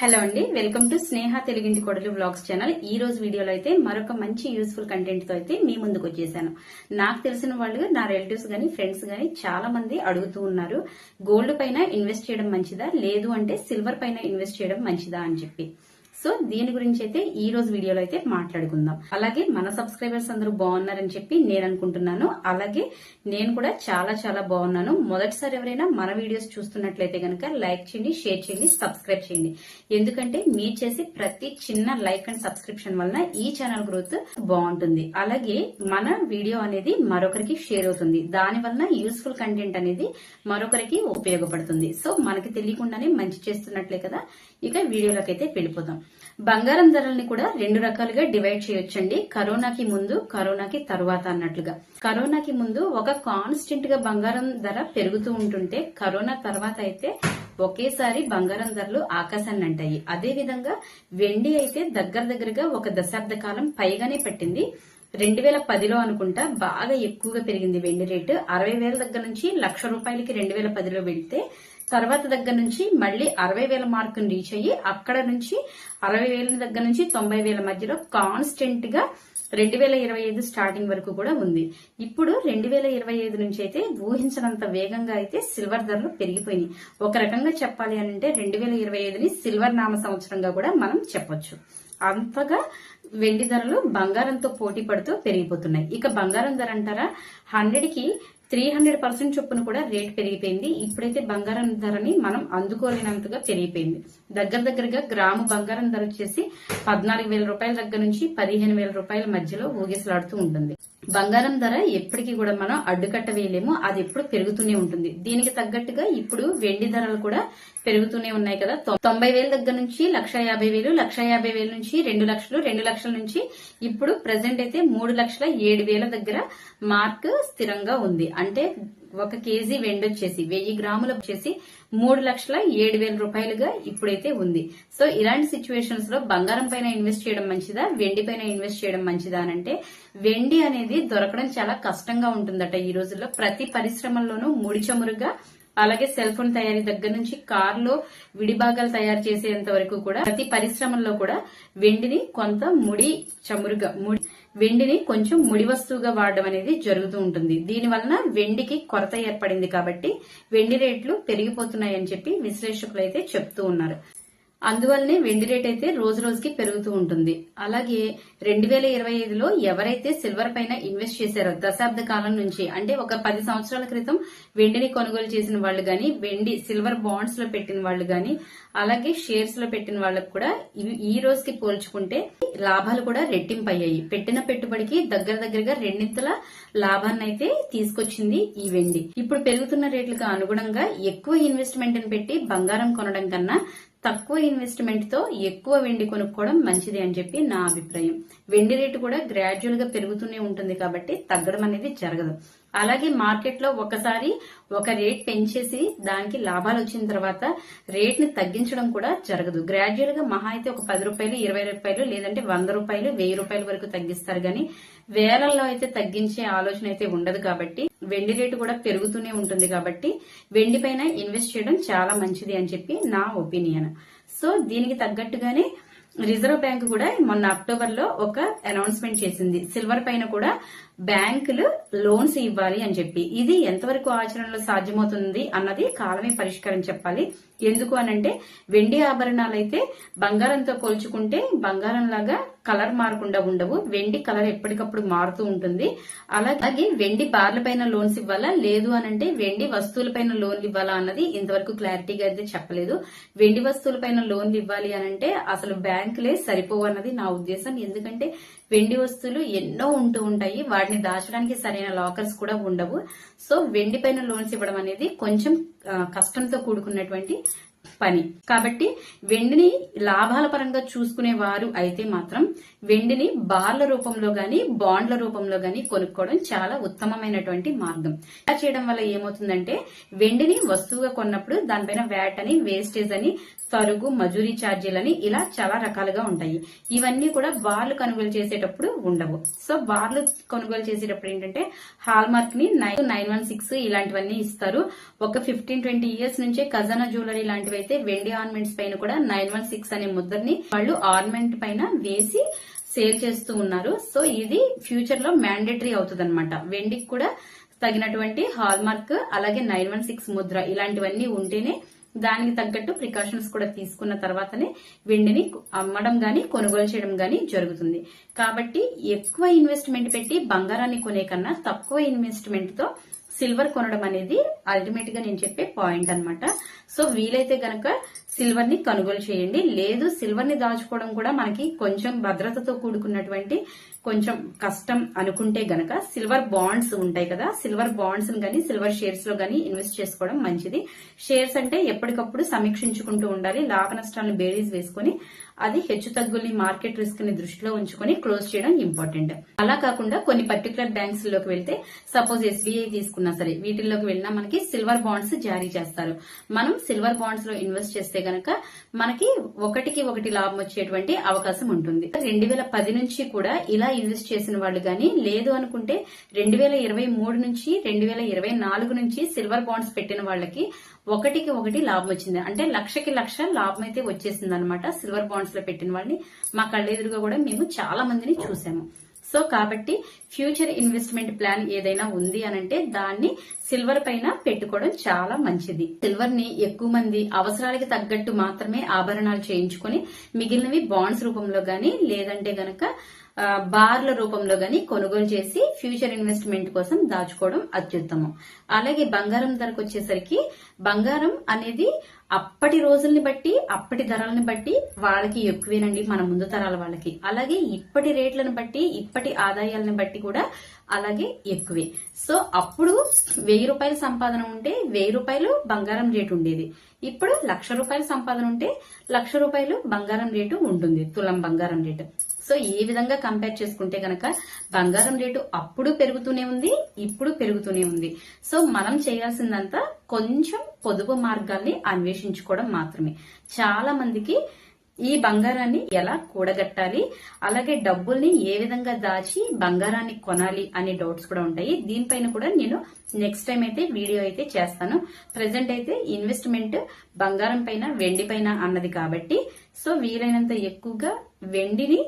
Hello అండి. Welcome to స్నేహ తెలుగింటి కొడలు blogs channel ఈ రోజు వీడియోలో అయితే మరొక మంచి యూస్ఫుల్ కంటెంట్తో అయితే మీ ముందుకు వచ్చేసాను. నాకు తెలిసిన వాళ్ళు నా రిలేటివ్స్ గానీ ఫ్రెండ్స్ గానీ చాలా మంది అడుగుతూ ఉన్నారు గోల్డ్ పైన ఇన్వెస్ట్ చేయడం మంచిదా? లేదు అంటే సిల్వర్ పైన ఇన్వెస్ట్ చేయడం మంచిదా? అని చెప్పి. సో దీని గురించి అయితే ఈ రోజు వీడియోలో అయితే మాట్లాడుకుందాం. అలాగే మన సబ్స్క్రైబర్స్ అందరూ బాగున్నారని చెప్పి నేను అనుకుంటున్నాను. అలాగే నేను కూడా చాలా చాలా బాగున్నాను. మొదటిసారి ఎవరైనా మన వీడియోస్ చూస్తున్నట్లయితే కనుక లైక్ చేయండి షేర్ చేయండి సబ్స్క్రైబ్ చేయండి. ఎందుకంటే మీరు చేసే ప్రతి చిన్న లైక్ అండ్ సబ్స్క్రిప్షన్ వలన ఈ ఛానల్ గ్రోత్ బాగుంటుంది. అలాగే మన వీడియో అనేది మరొకరికి షేర్ అవుతుంది. దాని వలన యూస్ఫుల్ కంటెంట్ అనేది మరొకరికి ఉపయోగపడుతుంది. సో మనకి తెలియకుండానే మంచి చేస్తున్నట్లే కదా? ఇక వీడియోలోకి అయితే వెళ్ళిపోతాం బంగారం ధరల్ని కూడా రెండు రకాలుగా డివైడ్ చేయొచ్చండి. కరోనాకి ముందు కరోనాకి తర్వాత అన్నట్లుగా. కరోనాకి ముందు ఒక కాన్స్టెంట్గా బంగారం ధర పెరుగుతూ ఉంటుంటే కరోనా తర్వాత అయితే ఒకేసారి బంగారం ధరలు ఆకాశాన్ని అంటాయి. అదే విధంగా వెండి అయితే దగ్గర దగ్గరగా ఒక దశాబ్ద కాలం పైగానే పట్టింది. రెండు వేల పదిలో అనుకుంటా బాగా ఎక్కువగా పెరిగింది వెండి రేటు. అరవై వేల దగ్గర నుంచి లక్ష రూపాయలకి రెండు వేల పదిలో వెళ్తే తర్వాత దగ్గర నుంచి మళ్ళీ అరవై వేల మార్కును రీచ్ అయ్యి అక్కడ నుంచి అరవై వేల దగ్గర నుంచి తొంభై వేల మధ్యలో కాన్స్టెంట్గా రెండు వేల ఇరవై ఐదు స్టార్టింగ్ వరకు కూడా ఉంది. ఇప్పుడు రెండు వేల ఇరవై ఐదు నుంచి అయితే ఊహించినంత వేగంగా అయితే సిల్వర్ ధరలు పెరిగిపోయినాయి. ఒక రకంగా చెప్పాలి అని అంటే రెండు వేల ఇరవై ఐదుని సిల్వర్ నామ సంవత్సరంగా కూడా మనం చెప్పొచ్చు. అంతగా వెండి ధరలు బంగారంతో పోటీ పడుతూ పెరిగిపోతున్నాయి. ఇక బంగారం ధర అంటారా? హండ్రెడ్కి త్రీ హండ్రెడ్ పర్సెంట్ చొప్పున కూడా రేట్ పెరిగిపోయింది. ఇప్పుడైతే బంగారం ధరని మనం అందుకోలేనంతగా పెరిగిపోయింది. దగ్గర దగ్గరగా గ్రాము బంగారం ధర వచ్చేసి పద్నాలుగు వేల రూపాయల దగ్గర నుంచి పదిహేను వేల రూపాయల మధ్యలో ఊగిసలాడుతూ ఉంటుంది. బంగారం ధర ఎప్పటికీ కూడా మనం అడ్డుకట్ట వేయలేము అది ఎప్పుడు పెరుగుతూనే ఉంటుంది. దీనికి తగ్గట్టుగా ఇప్పుడు వెండి ధరలు కూడా పెరుగుతూనే ఉన్నాయి కదా. తొంభై వేల దగ్గర నుంచి లక్ష యాభై వేలు లక్ష యాభై వేల నుంచి రెండు లక్షలు రెండు లక్షల నుంచి ఇప్పుడు ప్రజెంట్ అయితే మూడు లక్షల ఏడు వేల దగ్గర మార్క్ స్థిరంగా ఉంది. అంటే ఒక కేజీ వెండి వచ్చేసి వెయ్యి గ్రాములు వచ్చేసి మూడు లక్షల ఏడు వేల రూపాయలుగా ఇప్పుడైతే ఉంది. సో ఇలాంటి సిచ్యువేషన్స్లో బంగారం పైన ఇన్వెస్ట్ చేయడం మంచిదా వెండి పైన ఇన్వెస్ట్ చేయడం మంచిదా అని అంటే వెండి అనేది దొరకడం చాలా కష్టంగా ఉంటుందట ఈ రోజుల్లో. ప్రతి పరిశ్రమల్లోనూ ముడి చమురుగా అలాగే సెల్ ఫోన్ తయారీ దగ్గర నుంచి కార్లో విడిభాగాలు తయారు చేసేంత వరకు కూడా ప్రతి పరిశ్రమల్లో కూడా వెండిని కొంత ముడి చమురుగా ముడి వెండిని కొంచెం ముడి వస్తువుగా వాడడం అనేది జరుగుతూ ఉంటుంది. దీని వలన వెండికి కొరత ఏర్పడింది కాబట్టి వెండి రేట్లు పెరిగిపోతున్నాయని చెప్పి విశ్లేషకులు అయితే చెప్తూ ఉన్నారు. అందువల్లనే వెండి రేట్ అయితే రోజు రోజుకి పెరుగుతూ ఉంటుంది. అలాగే రెండు వేల ఇరవై ఐదులో ఎవరైతే సిల్వర్ పైన ఇన్వెస్ట్ చేశారో దశాబ్ద కాలం నుంచి అంటే ఒక పది సంవత్సరాల క్రితం వెండిని కొనుగోలు చేసిన వాళ్ళు గాని వెండి సిల్వర్ బాండ్స్లో పెట్టిన వాళ్ళు గాని అలాగే షేర్స్లో పెట్టిన వాళ్ళకు కూడా ఈ రోజుకి పోల్చుకుంటే లాభాలు కూడా రెట్టింపు అయ్యాయి పెట్టిన పెట్టుబడికి దగ్గర దగ్గరగా రెండింతల లాభాన్ని అయితే తీసుకొచ్చింది ఈ వెండి. ఇప్పుడు పెరుగుతున్న రేట్లకు అనుగుణంగా ఎక్కువ ఇన్వెస్ట్మెంట్ పెట్టి బంగారం కొనడం కన్నా తక్కువ ఇన్వెస్ట్మెంట్తో ఎక్కువ వెండి కొనుక్కోవడం మంచిది అని చెప్పి నా అభిప్రాయం. వెండి రేటు కూడా గ్రాడ్యువల్గా పెరుగుతూనే ఉంటుంది కాబట్టి తగ్గడం అనేది జరగదు. అలాగే మార్కెట్లో ఒకసారి ఒక రేట్ పెంచేసి దానికి లాభాలు వచ్చిన తర్వాత రేట్ని తగ్గించడం కూడా జరగదు. గ్రాడ్యువల్గా మహా అయితే ఒక పది రూపాయలు ఇరవై రూపాయలు లేదంటే వంద రూపాయలు వెయ్యి రూపాయల వరకు తగ్గిస్తారు. గాని వేలల్లో అయితే తగ్గించే ఆలోచన అయితే ఉండదు కాబట్టి వెండి రేటు కూడా పెరుగుతూనే ఉంటుంది కాబట్టి వెండి పైన ఇన్వెస్ట్ చేయడం చాలా మంచిది అని చెప్పి నా ఒపీనియన్. సో దీనికి తగ్గట్టుగానే రిజర్వ్ బ్యాంక్ కూడా మొన్న అక్టోబర్లో ఒక అనౌన్స్మెంట్ చేసింది. సిల్వర్ పైన కూడా బ్యాంకులు లోన్స్ ఇవ్వాలి అని చెప్పి. ఇది ఎంతవరకు ఆచరణలో సాధ్యమవుతుంది అన్నది కాలమే పరిష్కారం చెప్పాలి. ఎందుకు అనంటే వెండి ఆభరణాలు అయితే బంగారంతో పోల్చుకుంటే బంగారం లాగా కలర్ మారకుండా ఉండవు. వెండి కలర్ ఎప్పటికప్పుడు మారుతూ ఉంటుంది. అలాగే వెండి బార్ల పైన లోన్స్ ఇవ్వాలా? లేదు అనంటే వెండి వస్తువులపైన లోన్లు ఇవ్వాలా అన్నది ఇంతవరకు క్లారిటీగా అయితే చెప్పలేదు. వెండి వస్తువులపైన లోన్లు ఇవ్వాలి అనంటే అసలు బ్యాంకులే సరిపోవు అన్నది నా ఉద్దేశం. ఎందుకంటే వెండి వస్తువులు ఎన్నో ఉంటూ ఉంటాయి. వాటిని దాచడానికి సరైన లాకర్స్ కూడా ఉండవు. సో వెండి పైన లోన్స్ ఇవ్వడం అనేది కొంచెం కష్టంతో కూడుకున్నటువంటి పని. కాబట్టి వెండిని లాభాల పరంగా చూసుకునే వారు అయితే మాత్రం వెండిని బార్ల రూపంలో గాని బాండ్ల రూపంలో గాని కొనుక్కోవడం చాలా ఉత్తమమైనటువంటి మార్గం. ఇలా చేయడం వల్ల ఏమవుతుందంటే వెండిని వస్తువుగా కొన్నప్పుడు దానిపైన వ్యాట్ అని వేస్టేజ్ అని సరుగు మజూరీ ఛార్జీలని ఇలా చాలా రకాలుగా ఉంటాయి. ఇవన్నీ కూడా బార్లు కొనుగోలు చేసేటప్పుడు ఉండవు. సో బార్లు కొనుగోలు చేసేటప్పుడు ఏంటంటే హాల్ మార్క్ని నైన్ నైన్ వన్ సిక్స్ ఇలాంటివన్నీ ఇస్తారు. ఒక ఫిఫ్టీన్ ట్వంటీ ఇయర్స్ నుంచే ఖజానా జ్యువెలరీ లాంటివి అయితే వెండి ఆర్నమెంట్స్ పైన కూడా నైన్ వన్ సిక్స్ అనే ముద్రని వాళ్ళు ఆర్నమెంట్ పైన వేసి సేల్ చేస్తూ ఉన్నారు. సో ఇది ఫ్యూచర్లో మ్యాండేటరీ అవుతుంది అనమాట వెండికి కూడా తగినటువంటి హాల్మార్క్ అలాగే నైన్ వన్ సిక్స్ ముద్ర ఇలాంటివన్నీ ఉంటేనే దానికి తగ్గట్టు ప్రికాషన్స్ కూడా తీసుకున్న తర్వాతనే వెండిని అమ్మడం గాని కొనుగోలు చేయడం గాని జరుగుతుంది. కాబట్టి ఎక్కువ ఇన్వెస్ట్మెంట్ పెట్టి బంగారాన్ని కొనే కన్నా తక్కువ ఇన్వెస్ట్మెంట్తో సిల్వర్ కొనడం అనేది అల్టిమేట్గా నేను చెప్పే పాయింట్ అన్నమాట. సో వీలైతే గనక సిల్వర్ని కొనుగోలు చేయండి. లేదు సిల్వర్ని దాచుకోవడం కూడా మనకి కొంచెం భద్రతతో కూడుకున్నటువంటి కొంచెం కష్టం అనుకుంటే గనక సిల్వర్ బాండ్స్ ఉంటాయి కదా సిల్వర్ బాండ్స్ గానీ సిల్వర్ షేర్స్లో గానీ ఇన్వెస్ట్ చేసుకోవడం మంచిది. షేర్స్ అంటే ఎప్పటికప్పుడు సమీక్షించుకుంటూ ఉండాలి. లాభ నష్టాలను బేరీస్ వేసుకొని అది హెచ్చు తగ్గుల్ని మార్కెట్ రిస్క్ని దృష్టిలో ఉంచుకొని క్లోజ్ చేయడం ఇంపార్టెంట్. అలా కాకుండా కొన్ని పర్టికులర్ బ్యాంక్స్లోకి వెళ్తే సపోజ్ ఎస్బీఐ తీసుకున్నా సరే వీటిల్లోకి వెళ్ళినా మనకి సిల్వర్ బాండ్స్ జారీ చేస్తారు. మనం సిల్వర్ బాండ్స్లో ఇన్వెస్ట్ చేస్తే గనక మనకి ఒకటికి ఒకటి లాభం వచ్చేటువంటి అవకాశం ఉంటుంది. రెండు వేల పది నుంచి కూడా ఇలా ఇన్వెస్ట్ చేసిన వాళ్ళు గానీ లేదు అనుకుంటే రెండు వేల ఇరవై మూడు నుంచి రెండు వేల ఇరవై నాలుగు నుంచి సిల్వర్ బాండ్స్ పెట్టిన వాళ్ళకి ఒకటికి ఒకటి లాభం వచ్చింది. అంటే లక్షకి లక్ష లాభం అయితే వచ్చేసింది అనమాట సిల్వర్ బాండ్స్లో పెట్టిన వాళ్ళని. మా కళ్ళెదురుగా కూడా మేము చాలా మందిని చూసాము. సో కాబట్టి ఫ్యూచర్ ఇన్వెస్ట్మెంట్ ప్లాన్ ఏదైనా ఉంది అనంటే దాన్ని సిల్వర్ పైన పెట్టుకోవడం చాలా మంచిది. సిల్వర్ని ఎక్కువ మంది అవసరాలకి తగ్గట్టు మాత్రమే ఆభరణాలు చేయించుకొని మిగిలినవి బాండ్స్ రూపంలో గాని లేదంటే గనక బార్ల రూపంలో గాని కొనుగోలు చేసి ఫ్యూచర్ ఇన్వెస్ట్మెంట్ కోసం దాచుకోవడం అత్యుత్తమం. అలాగే బంగారం ధరకు వచ్చేసరికి బంగారం అనేది అప్పటి రోజుల్ని బట్టి అప్పటి ధరలను బట్టి వాళ్ళకి ఎక్కువేనండి మన ముందు తరాల వాళ్ళకి. అలాగే ఇప్పటి రేట్లను బట్టి ఇప్పటి ఆదాయాలను బట్టి కూడా అలాగే ఎక్కువే. సో అప్పుడు వెయ్యి రూపాయల సంపాదన ఉంటే వెయ్యి రూపాయలు బంగారం రేటు ఉండేది. ఇప్పుడు లక్ష రూపాయల సంపాదన ఉంటే లక్ష రూపాయలు బంగారం రేటు ఉంటుంది తులం బంగారం రేటు. సో ఏ విధంగా కంపేర్ చేసుకుంటే గనక బంగారం రేటు అప్పుడు పెరుగుతూనే ఉంది ఇప్పుడు పెరుగుతూనే ఉంది. సో మనం చేయాల్సిందంతా కొంచెం పొదుపు మార్గాల్ని అన్వేషించుకోవడం మాత్రమే. చాలా మందికి ఈ బంగారాన్ని ఎలా కూడగట్టాలి అలాగే డబ్బుల్ని ఏ విధంగా దాచి బంగారాన్ని కొనాలి అనే డౌట్స్ కూడా ఉంటాయి. దీనిపైన కూడా నేను నెక్స్ట్ టైం అయితే వీడియో అయితే చేస్తాను. ప్రజెంట్ అయితే ఇన్వెస్ట్మెంట్ బంగారం పైన వెండి పైన అన్నది కాబట్టి సో వీలైనంత ఎక్కువగా వెండిని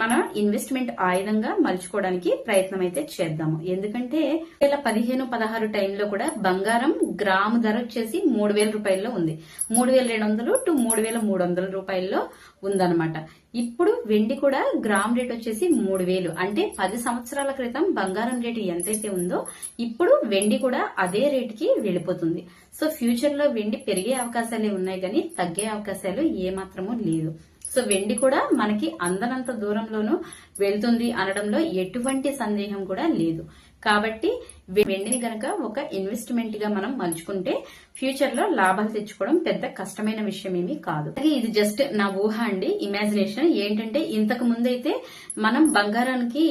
మన ఇన్వెస్ట్మెంట్ ఆయుధంగా మలుచుకోవడానికి ప్రయత్నం అయితే చేద్దాము. ఎందుకంటే వేల పదిహేను పదహారు టైంలో కూడా బంగారం గ్రాము ధర వచ్చేసి మూడు వేల రూపాయల్లో ఉంది. మూడు వేల రెండు వందలు టు మూడు వేల మూడు వందల రూపాయల్లో ఉందన్నమాట. ఇప్పుడు వెండి కూడా గ్రామ్ రేట్ వచ్చేసి మూడు వేలు. అంటే పది సంవత్సరాల క్రితం బంగారం రేటు ఎంతైతే ఉందో ఇప్పుడు వెండి కూడా అదే రేటుకి వెళ్ళిపోతుంది. సో ఫ్యూచర్లో వెండి పెరిగే అవకాశాలే ఉన్నాయి కానీ తగ్గే అవకాశాలు ఏమాత్రమూ లేదు. సో వెండి కూడా మనకి అందనంత దూరంలోనూ వెళ్తుంది అనడంలో ఎటువంటి సందేహం కూడా లేదు. కాబట్టి వెండిని గనక ఒక ఇన్వెస్ట్మెంట్గా మనం మలుచుకుంటే ఫ్యూచర్లో లాభాలు తెచ్చుకోవడం పెద్ద కష్టమైన విషయం ఏమీ కాదు ఇది జస్ట్ నా ఊహ అండి ఇమాజినేషన్ ఏంటంటే ఇంతకు ముందైతే మనం బంగారానికి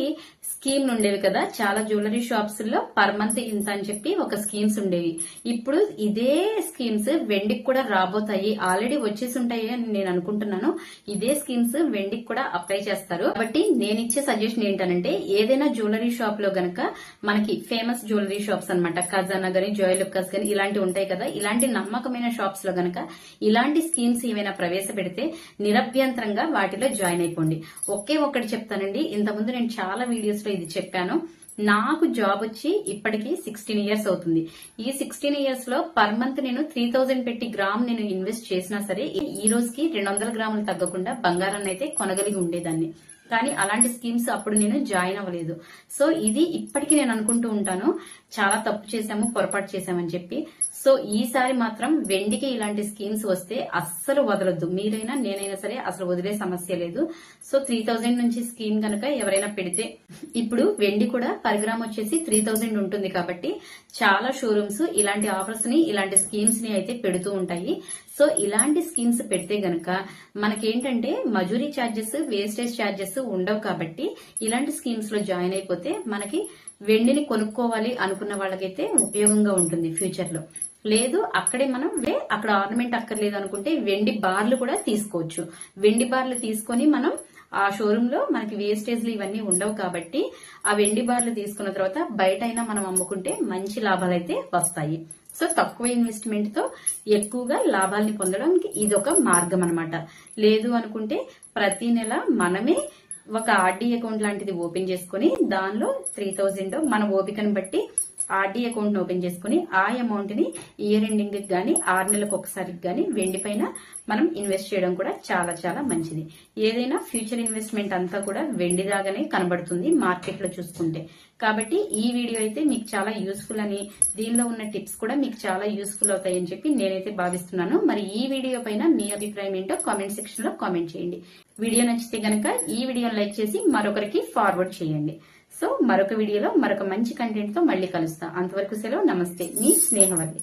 స్కీమ్ ఉండేవి కదా. చాలా జ్యువెలరీ షాప్స్లో పర్ మంత్ ఇంత అని చెప్పి ఒక స్కీమ్స్ ఉండేవి. ఇప్పుడు ఇదే స్కీమ్స్ వెండికి కూడా రాబోతాయి. ఆల్రెడీ వచ్చేసి ఉంటాయి అని నేను అనుకుంటున్నాను. ఇదే స్కీమ్స్ వెండికి కూడా అప్లై చేస్తారు. కాబట్టి నేను ఇచ్చే సజెషన్ ఏంటంటే ఏదైనా జ్యువెలరీ షాప్లో గనక మనకి ఫేమస్ జ్యువెలరీ షాప్స్ అనమాట ఖజానా గానీ జోయ్ లుక్కర్స్ గానీ ఇలాంటివి ఉంటాయి కదా. ఇలాంటి నమ్మకమైన షాప్స్లో గనక ఇలాంటి స్కీమ్స్ ఏమైనా ప్రవేశపెడితే నిరభ్యంతరంగా వాటిలో జాయిన్ అయిపోండి. ఒకే ఒక్కటి చెప్తానండి. ఇంతకుముందు నేను చాలా వీడియోస్లో ఇది చెప్పాను. నాకు జాబ్ వచ్చి ఇప్పటికి సిక్స్టీన్ ఇయర్స్ అవుతుంది. ఈ సిక్స్టీన్ ఇయర్స్లో పర్ మంత్ నేను త్రీ థౌజండ్ పెట్టి గ్రామ్ నేను ఇన్వెస్ట్ చేసినా సరే ఈ రోజుకి రెండు వందల గ్రాములు తగ్గకుండా బంగారాన్ని అయితే కొనగలిగి ఉండేదాన్ని. కానీ అలాంటి స్కీమ్స్ అప్పుడు నేను జాయిన్ అవ్వలేదు. సో ఇది ఇప్పటికీ నేను అనుకుంటూ ఉంటాను. చాలా తప్పు చేశాము పొరపాటు చేశామని చెప్పి. సో ఈసారి మాత్రం వెండికి ఇలాంటి స్కీమ్స్ వస్తే అస్సలు వదలొద్దు. మీరైనా నేనైనా సరే అసలు వదిలే సమస్య లేదు. సో త్రీ థౌజండ్ నుంచి స్కీమ్ కనుక ఎవరైనా పెడితే ఇప్పుడు వెండి కూడా పర్ గ్రామ్ వచ్చేసి త్రీ థౌజండ్ ఉంటుంది కాబట్టి చాలా షోరూమ్స్ ఇలాంటి ఆఫర్స్ని ఇలాంటి స్కీమ్స్ని అయితే పెడుతూ ఉంటాయి. సో ఇలాంటి స్కీమ్స్ పెడితే గనక మనకేంటంటే మజూరీ ఛార్జెస్ వేస్టేజ్ ఛార్జెస్ ఉండవు కాబట్టి ఇలాంటి స్కీమ్స్లో జాయిన్ అయిపోతే మనకి వెండిని కొనుక్కోవాలి అనుకున్న వాళ్ళకైతే ఉపయోగంగా ఉంటుంది ఫ్యూచర్లో లేదు అక్కడే మనం వే అక్కడ ఆర్నమెంట్ అక్కర్లేదు అనుకుంటే వెండి బార్లు కూడా తీసుకోవచ్చు. వెండి బార్లు తీసుకొని మనం ఆ షోరూమ్లో మనకి వేస్టేజ్లు ఇవన్నీ ఉండవు కాబట్టి ఆ వెండి బార్లు తీసుకున్న తర్వాత బయట అయినా మనం అమ్ముకుంటే మంచి లాభాలు అయితే వస్తాయి. సో తక్కువ ఇన్వెస్ట్మెంట్తో ఎక్కువగా లాభాల్ని పొందడానికి ఇది ఒక మార్గం అనమాట లేదు అనుకుంటే ప్రతి నెల మనమే ఒక ఆర్డీ అకౌంట్ లాంటిది ఓపెన్ చేసుకుని దానిలో త్రీ థౌజండ్ మన ఓపికను బట్టి ఆర్డీ అకౌంట్ ఓపెన్ చేసుకుని ఆ అమౌంట్ని ఇయర్ ఎండింగ్ గానీ ఆరు నెలలకు ఒకసారి గానీ వెండి పైన మనం ఇన్వెస్ట్ చేయడం కూడా చాలా చాలా మంచిది. ఏదైనా ఫ్యూచర్ ఇన్వెస్ట్మెంట్ అంతా కూడా వెండిదాగానే కనబడుతుంది మార్కెట్లో చూసుకుంటే. కాబట్టి ఈ వీడియో అయితే మీకు చాలా యూస్ఫుల్ అని దీనిలో ఉన్న టిప్స్ కూడా మీకు చాలా యూస్ఫుల్ అవుతాయని చెప్పి నేనైతే భావిస్తున్నాను. మరి ఈ వీడియో పైన మీ అభిప్రాయం ఏంటో కామెంట్ సెక్షన్లో కామెంట్ చేయండి. వీడియో నచ్చితే గనక ఈ వీడియోని లైక్ చేసి మరొకరికి ఫార్వర్డ్ చేయండి. సో మరొక వీడియోలో మరొక మంచి కంటెంట్తో మళ్ళీ కలుస్తా. అంతవరకు సెలవు. నమస్తే. మీ స్నేహవల్లి